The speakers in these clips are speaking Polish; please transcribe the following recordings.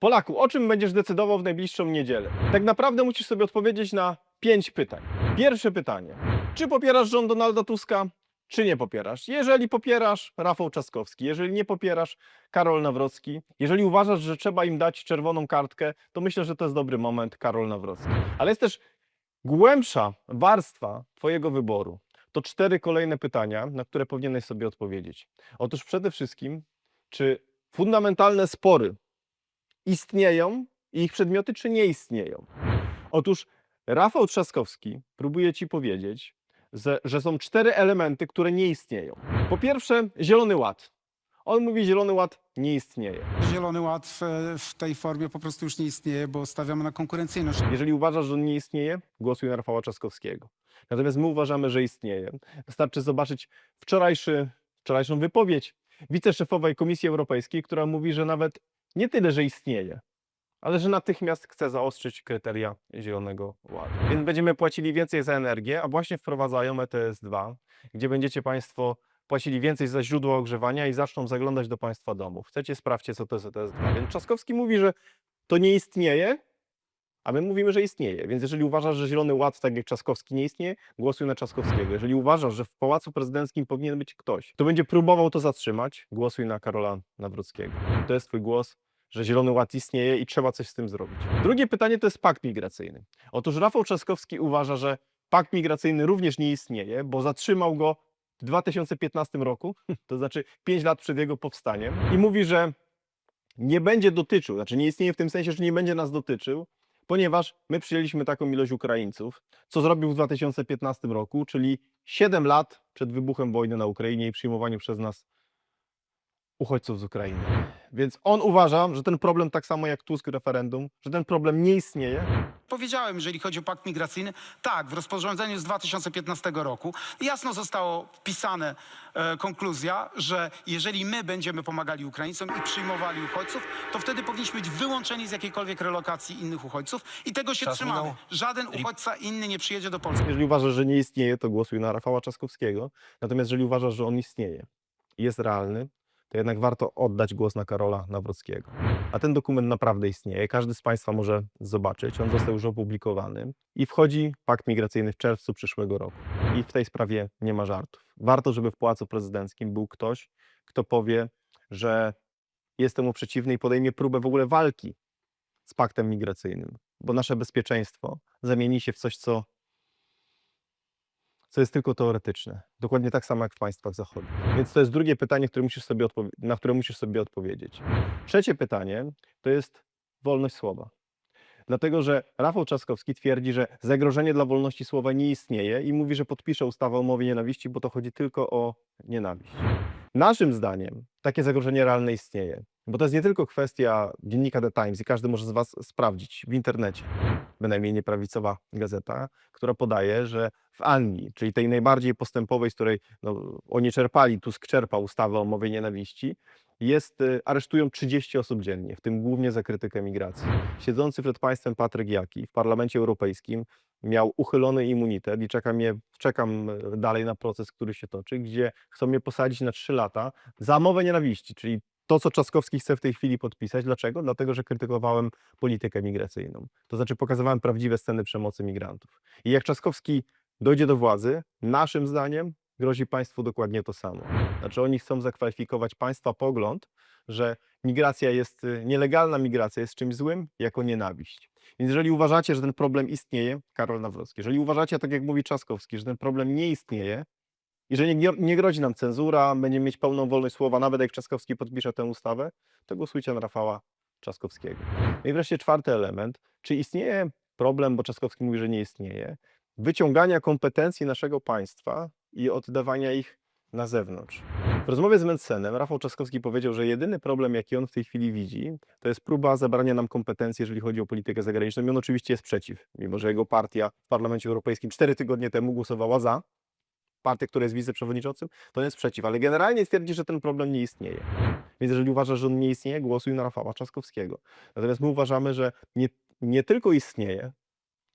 Polaku, o czym będziesz decydował w najbliższą niedzielę? Tak naprawdę musisz sobie odpowiedzieć na pięć pytań. Pierwsze pytanie. Czy popierasz rząd Donalda Tuska, czy nie popierasz? Jeżeli popierasz, Rafał Trzaskowski. Jeżeli nie popierasz, Karol Nawrocki. Jeżeli uważasz, że trzeba im dać czerwoną kartkę, to myślę, że to jest dobry moment, Karol Nawrocki. Ale jest też głębsza warstwa Twojego wyboru. To cztery kolejne pytania, na które powinieneś sobie odpowiedzieć. Otóż przede wszystkim, czy fundamentalne spory istnieją i ich przedmioty, czy nie istnieją? Otóż Rafał Trzaskowski próbuje Ci powiedzieć, że, że są cztery elementy, które nie istnieją. Po pierwsze, Zielony Ład. On mówi, Zielony Ład nie istnieje. Zielony Ład w, w tej formie po prostu już nie istnieje, bo stawiamy na konkurencyjność. Jeżeli uważasz, że on nie istnieje, głosuj na Rafała Trzaskowskiego. Natomiast my uważamy, że istnieje. Wystarczy zobaczyć wczorajszy, wczorajszą wypowiedź wiceszefowej Komisji Europejskiej, która mówi, że nawet nie tyle, że istnieje, ale że natychmiast chce zaostrzyć kryteria Zielonego Ładu. Więc będziemy płacili więcej za energię, a właśnie wprowadzają ETS-2, gdzie będziecie Państwo płacili więcej za źródło ogrzewania i zaczną zaglądać do Państwa domów. Chcecie, sprawdźcie, co to jest ETS-2. Więc Trzaskowski mówi, że to nie istnieje, a my mówimy, że istnieje. Więc jeżeli uważasz, że Zielony Ład, tak jak Trzaskowski, nie istnieje, głosuj na Trzaskowskiego. Jeżeli uważasz, że w Pałacu Prezydenckim powinien być ktoś, kto będzie próbował to zatrzymać, głosuj na Karola Nawrockiego. To jest twój głos, że Zielony Ład istnieje i trzeba coś z tym zrobić. Drugie pytanie to jest pakt migracyjny. Otóż Rafał Trzaskowski uważa, że pakt migracyjny również nie istnieje, bo zatrzymał go w 2015 roku, to znaczy 5 lat przed jego powstaniem i mówi, że nie będzie dotyczył, znaczy nie istnieje w tym sensie, że nie będzie nas dotyczył, ponieważ my przyjęliśmy taką ilość Ukraińców, co zrobił w 2015 roku, czyli 7 lat przed wybuchem wojny na Ukrainie i przyjmowaniu przez nas uchodźców z Ukrainy. Więc on uważa, że ten problem, tak samo jak Tusk referendum, że ten problem nie istnieje. Powiedziałem, jeżeli chodzi o pakt migracyjny, tak, w rozporządzeniu z 2015 roku jasno zostało wpisane e, konkluzja, że jeżeli my będziemy pomagali Ukraińcom i przyjmowali uchodźców, to wtedy powinniśmy być wyłączeni z jakiejkolwiek relokacji innych uchodźców i tego się Czas trzymamy. minął. Żaden uchodźca inny nie przyjedzie do Polski. Jeżeli uważasz, że nie istnieje, to głosuj na Rafała Trzaskowskiego. Natomiast jeżeli uważasz, że on istnieje i jest realny, to jednak warto oddać głos na Karola Nawrockiego. A ten dokument naprawdę istnieje. Każdy z Państwa może zobaczyć. On został już opublikowany i wchodzi pakt migracyjny w czerwcu przyszłego roku. I w tej sprawie nie ma żartów. Warto, żeby w Pałacu Prezydenckim był ktoś, kto powie, że jest temu przeciwny i podejmie próbę w ogóle walki z paktem migracyjnym, bo nasze bezpieczeństwo zamieni się w coś, co co jest tylko teoretyczne. Dokładnie tak samo jak w państwach zachodnich. Więc to jest drugie pytanie, które musisz sobie na które musisz sobie odpowiedzieć. Trzecie pytanie to jest wolność słowa. Dlatego, że Rafał Trzaskowski twierdzi, że zagrożenie dla wolności słowa nie istnieje i mówi, że podpisze ustawę o mowie nienawiści, bo to chodzi tylko o nienawiść. Naszym zdaniem takie zagrożenie realne istnieje, bo to jest nie tylko kwestia dziennika The Times i każdy może z Was sprawdzić w internecie, bynajmniej nieprawicowa gazeta, która podaje, że w Anglii, czyli tej najbardziej postępowej, z której no, oni czerpali, Tusk czerpał ustawę o mowie nienawiści, jest, y, aresztują 30 osób dziennie, w tym głównie za krytykę migracji. Siedzący przed państwem Patryk Jaki w Parlamencie Europejskim miał uchylony immunitet i czekam, je, czekam y, dalej na proces, który się toczy, gdzie chcą mnie posadzić na 3 lata za mowę nienawiści, czyli to, co Trzaskowski chce w tej chwili podpisać. Dlaczego? Dlatego, że krytykowałem politykę migracyjną. To znaczy pokazywałem prawdziwe sceny przemocy migrantów. I jak Trzaskowski dojdzie do władzy, naszym zdaniem grozi państwu dokładnie to samo. Znaczy oni chcą zakwalifikować państwa pogląd, że migracja jest, y, nielegalna migracja jest czymś złym, jako nienawiść. Więc jeżeli uważacie, że ten problem istnieje, Karol Nawrocki, jeżeli uważacie, tak jak mówi Trzaskowski, że ten problem nie istnieje i że nie, grozi nam cenzura, będziemy mieć pełną wolność słowa, nawet jak Trzaskowski podpisze tę ustawę, to głosujcie na Rafała Trzaskowskiego. No i wreszcie czwarty element. Czy istnieje problem, bo Trzaskowski mówi, że nie istnieje, wyciągania kompetencji naszego państwa i oddawania ich na zewnątrz. W rozmowie z Mencenem Rafał Trzaskowski powiedział, że jedyny problem, jaki on w tej chwili widzi, to jest próba zabrania nam kompetencji, jeżeli chodzi o politykę zagraniczną. I on oczywiście jest przeciw, mimo że jego partia w Parlamencie Europejskim cztery tygodnie temu głosowała za. Partia, która jest wiceprzewodniczącym, to jest przeciw, ale generalnie twierdzi, że ten problem nie istnieje. Więc jeżeli uważasz, że on nie istnieje, głosuj na Rafała Trzaskowskiego. Natomiast my uważamy, że nie, nie tylko istnieje,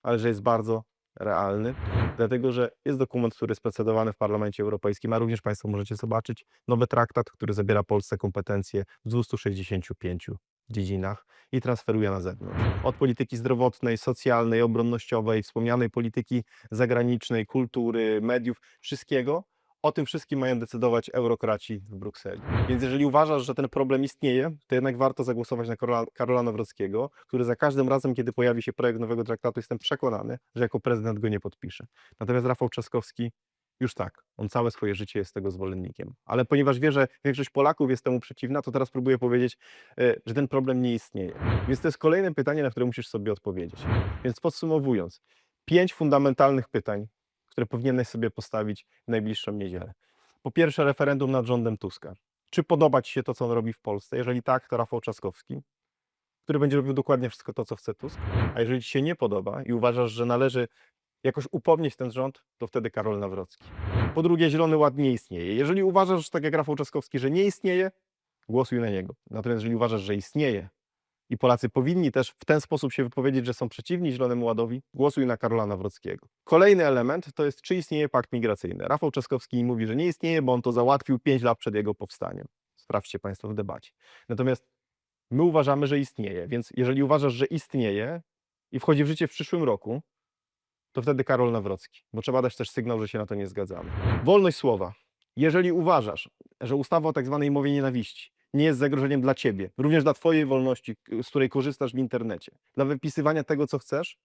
ale że jest bardzo realny, dlatego że jest dokument, który jest procedowany w Parlamencie Europejskim, a również Państwo możecie zobaczyć nowy traktat, który zabiera Polsce kompetencje w 265 dziedzinach i transferuje na zewnątrz. Od polityki zdrowotnej, socjalnej, obronnościowej, wspomnianej polityki zagranicznej, kultury, mediów, wszystkiego. O tym wszystkim mają decydować eurokraci w Brukseli. Więc jeżeli uważasz, że ten problem istnieje, to jednak warto zagłosować na Karola, Karola który za każdym razem, kiedy pojawi się projekt nowego traktatu, jestem przekonany, że jako prezydent go nie podpisze. Natomiast Rafał Trzaskowski już tak, on całe swoje życie jest tego zwolennikiem. Ale ponieważ wie, że większość Polaków jest temu przeciwna, to teraz próbuję powiedzieć, e, że ten problem nie istnieje. Więc to jest kolejne pytanie, na które musisz sobie odpowiedzieć. Więc podsumowując, pięć fundamentalnych pytań, które powinieneś sobie postawić w najbliższą niedzielę. Po pierwsze, referendum nad rządem Tuska. Czy podoba Ci się to, co on robi w Polsce? Jeżeli tak, to Rafał Trzaskowski, który będzie robił dokładnie wszystko to, co chce Tusk. A jeżeli Ci się nie podoba i uważasz, że należy jakoś upomnieć ten rząd, to wtedy Karol Nawrocki. Po drugie, Zielony Ład nie istnieje. Jeżeli uważasz, tak jak Rafał Trzaskowski, że nie istnieje, głosuj na niego. Natomiast jeżeli uważasz, że istnieje i Polacy powinni też w ten sposób się wypowiedzieć, że są przeciwni Zielonemu Ładowi, głosuj na Karola Nawrockiego. Kolejny element to jest, czy istnieje pakt migracyjny. Rafał Trzaskowski mówi, że nie istnieje, bo on to załatwił 5 lat przed jego powstaniem. Sprawdźcie Państwo w debacie. Natomiast my uważamy, że istnieje, więc jeżeli uważasz, że istnieje i wchodzi w życie w przyszłym roku, to wtedy Karol Nawrocki, bo trzeba dać też sygnał, że się na to nie zgadzamy. Wolność słowa. Jeżeli uważasz, że ustawa o tak zwanej mowie nienawiści nie jest zagrożeniem dla ciebie, również dla twojej wolności, z której korzystasz w internecie, dla wypisywania tego, co chcesz,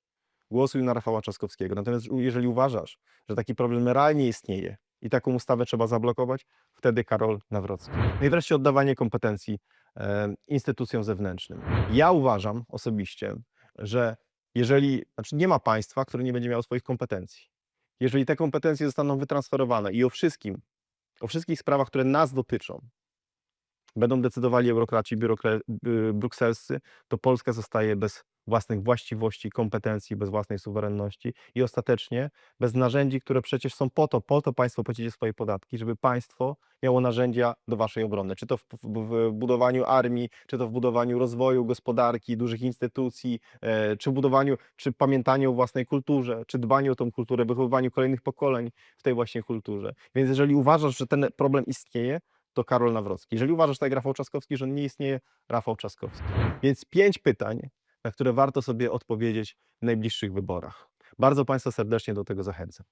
głosuj na Rafała Trzaskowskiego. Natomiast jeżeli uważasz, że taki problem realnie istnieje i taką ustawę trzeba zablokować, wtedy Karol Nawrocki. No i wreszcie oddawanie kompetencji e, instytucjom zewnętrznym. Ja uważam osobiście, że jeżeli, znaczy nie ma państwa, które nie będzie miało swoich kompetencji. Jeżeli te kompetencje zostaną wytransferowane i o wszystkim, o wszystkich sprawach, które nas dotyczą, będą decydowali eurokraci biurokra- y, brukselscy, to Polska zostaje bez własnych właściwości, kompetencji, bez własnej suwerenności i ostatecznie bez narzędzi, które przecież są po to, po to państwo płacicie swoje podatki, żeby państwo miało narzędzia do waszej obrony, czy to w, w, w budowaniu armii, czy to w budowaniu rozwoju gospodarki, dużych instytucji, e, czy budowaniu, czy pamiętaniu o własnej kulturze, czy dbaniu o tą kulturę, wychowywaniu kolejnych pokoleń w tej właśnie kulturze. Więc jeżeli uważasz, że ten problem istnieje, to Karol Nawrocki. Jeżeli uważasz, tak Rafał Trzaskowski, że nie istnieje, Rafał Trzaskowski. Więc pięć pytań, na które warto sobie odpowiedzieć w najbliższych wyborach. Bardzo Państwa serdecznie do tego zachęcam.